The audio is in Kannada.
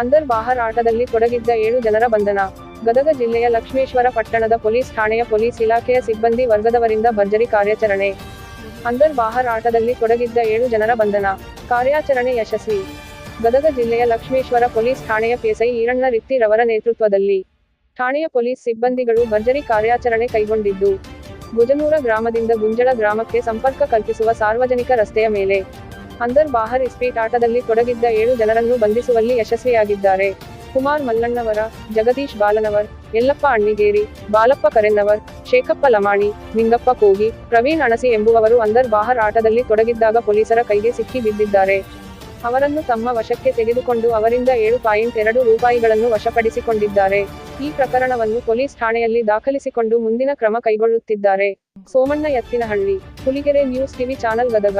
ಅಂದರ್ ಬಾಹರ್ ಆಟದಲ್ಲಿ ತೊಡಗಿದ್ದ ಏಳು ಜನರ ಬಂಧನ. ಗದಗ ಜಿಲ್ಲೆಯ ಲಕ್ಷ್ಮೇಶ್ವರ ಪಟ್ಟಣದ ಪೊಲೀಸ್ ಠಾಣೆಯ ಪೊಲೀಸ್ ಇಲಾಖೆಯ ಸಿಬ್ಬಂದಿ ವರ್ಗದವರಿಂದ ಭರ್ಜರಿ ಕಾರ್ಯಾಚರಣೆ. ಅಂದರ್ ಬಾಹರ್ ಆಟದಲ್ಲಿ ತೊಡಗಿದ್ದ ಏಳು ಜನರ ಬಂಧನ. ಕಾರ್ಯಾಚರಣೆ ಯಶಸ್ವಿ. ಗದಗ ಜಿಲ್ಲೆಯ ಲಕ್ಷ್ಮೇಶ್ವರ ಪೊಲೀಸ್ ಠಾಣೆಯ ಪಿಎಸ್ಐ ಈರಣ್ಣ ರಿತ್ತಿ ರವರ ನೇತೃತ್ವದಲ್ಲಿ. ಠಾಣೆಯ ಪೊಲೀಸ್ ಸಿಬ್ಬಂದಿಗಳು ಭರ್ಜರಿ ಕಾರ್ಯಾಚರಣೆ ಕೈಗೊಂಡಿದ್ದು. ಗುಜನೂರ ಗ್ರಾಮದಿಂದ ಗುಂಜಳ ಗ್ರಾಮಕ್ಕೆ ಸಂಪರ್ಕ ಕಲ್ಪಿಸುವ ಸಾರ್ವಜನಿಕ ರಸ್ತೆಯ ಮೇಲೆ. ಅಂದರ್ ಬಾಹರ್ ಇಸ್ಪೀಟ್ ಆಟದಲ್ಲಿ ತೊಡಗಿದ್ದ ಏಳು ಜನರನ್ನು ಬಂಧಿಸುವಲ್ಲಿ ಯಶಸ್ವಿಯಾಗಿದ್ದಾರೆ. ಕುಮಾರ್ ಮಲ್ಲಣ್ಣವರ, ಜಗದೀಶ್ ಬಾಲನವರ್, ಯಲ್ಲಪ್ಪ ಅಣ್ಣಿಗೇರಿ, ಬಾಲಪ್ಪ ಕರೆನ್ನವರ್, ಶೇಖಪ್ಪ ಲಮಾಣಿ, ನಿಂಗಪ್ಪ ಕೋಗಿ, ಪ್ರವೀಣ್ ಅಣಸಿ ಎಂಬುವವರು ಅಂದರ್ ಬಾಹರ್ ಆಟದಲ್ಲಿ ತೊಡಗಿದ್ದಾಗ ಪೊಲೀಸರ ಕೈಗೆ ಸಿಕ್ಕಿ ಬಿದ್ದಿದ್ದಾರೆ. ಅವರನ್ನು ತಮ್ಮ ವಶಕ್ಕೆ ತೆಗೆದುಕೊಂಡು ಅವರಿಂದ ಏಳು ಪಾಯಿಂಟ್ ಎರಡು ರೂಪಾಯಿಗಳನ್ನು ವಶಪಡಿಸಿಕೊಂಡಿದ್ದಾರೆ. ಈ ಪ್ರಕರಣವನ್ನು ಪೊಲೀಸ್ ಠಾಣೆಯಲ್ಲಿ ದಾಖಲಿಸಿಕೊಂಡು ಮುಂದಿನ ಕ್ರಮ ಕೈಗೊಳ್ಳುತ್ತಿದ್ದಾರೆ. Somanna Ettinahalli, Huligere news TV channel Gadag.